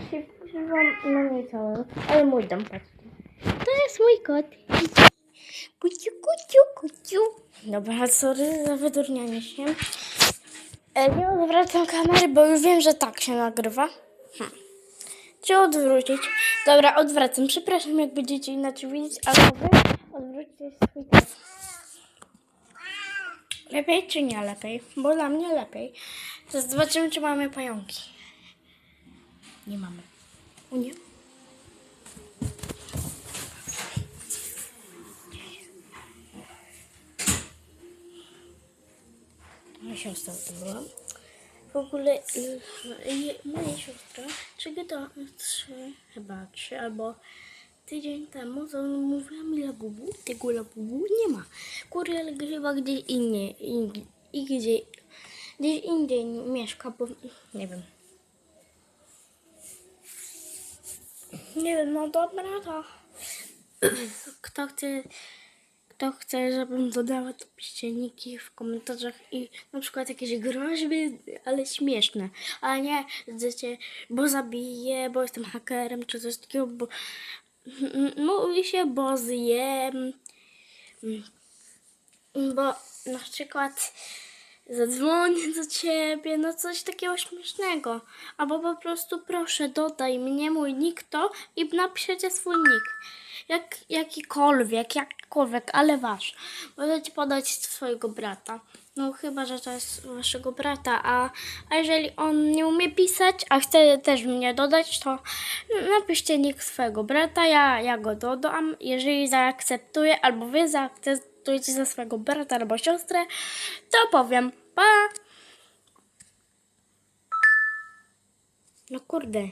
Dzisiaj wam no nie całą, ale mój dom, patrzcie. To jest mój kot. Kuciu, kuciu, kuciu. Dobra, sorry za wydurnianie się. E, nie odwracam kamery, bo już wiem, że tak się nagrywa. Hm. Czy odwrócić? Dobra, odwracam. Przepraszam, jak będziecie inaczej widzieć, ale wy odwróćcie swój telefon. Lepiej czy nie lepiej? Bo dla mnie lepiej. Zobaczymy, czy mamy pająki. Nie mamy. O nie. Moja siostra to była. W ogóle y, y, moja siostra trzy to trzy, chyba trzy albo tydzień temu to mówiła mi labubu, tego labubu nie ma. Kuriel chyba gdzieś indziej i, i gdzie, gdzieś indziej mieszka, bo nie wiem. Nie wiem, no dobra to. Kto chce, kto chce, żebym dodała, to piszcie w komentarzach i na przykład jakieś groźby, ale śmieszne. A nie, że cię, bo zabiję, bo jestem hakerem, czy coś takiego, bo mówi się, bo zjem. Bo na przykład zadzwonię do ciebie, no coś takiego śmiesznego. Albo po prostu proszę dodaj mnie mój nick to i napiszecie swój nick. Jak, jakikolwiek, jakikolwiek, ale wasz. Możecie podać swojego brata. No chyba, że to jest waszego brata, a, a jeżeli on nie umie pisać, a chce też mnie dodać, to napiszcie nick swojego brata, ja, ja go dodam. Jeżeli zaakceptuję, albo wy zaakceptujecie za swojego brata albo siostrę, to powiem pa! No kurde.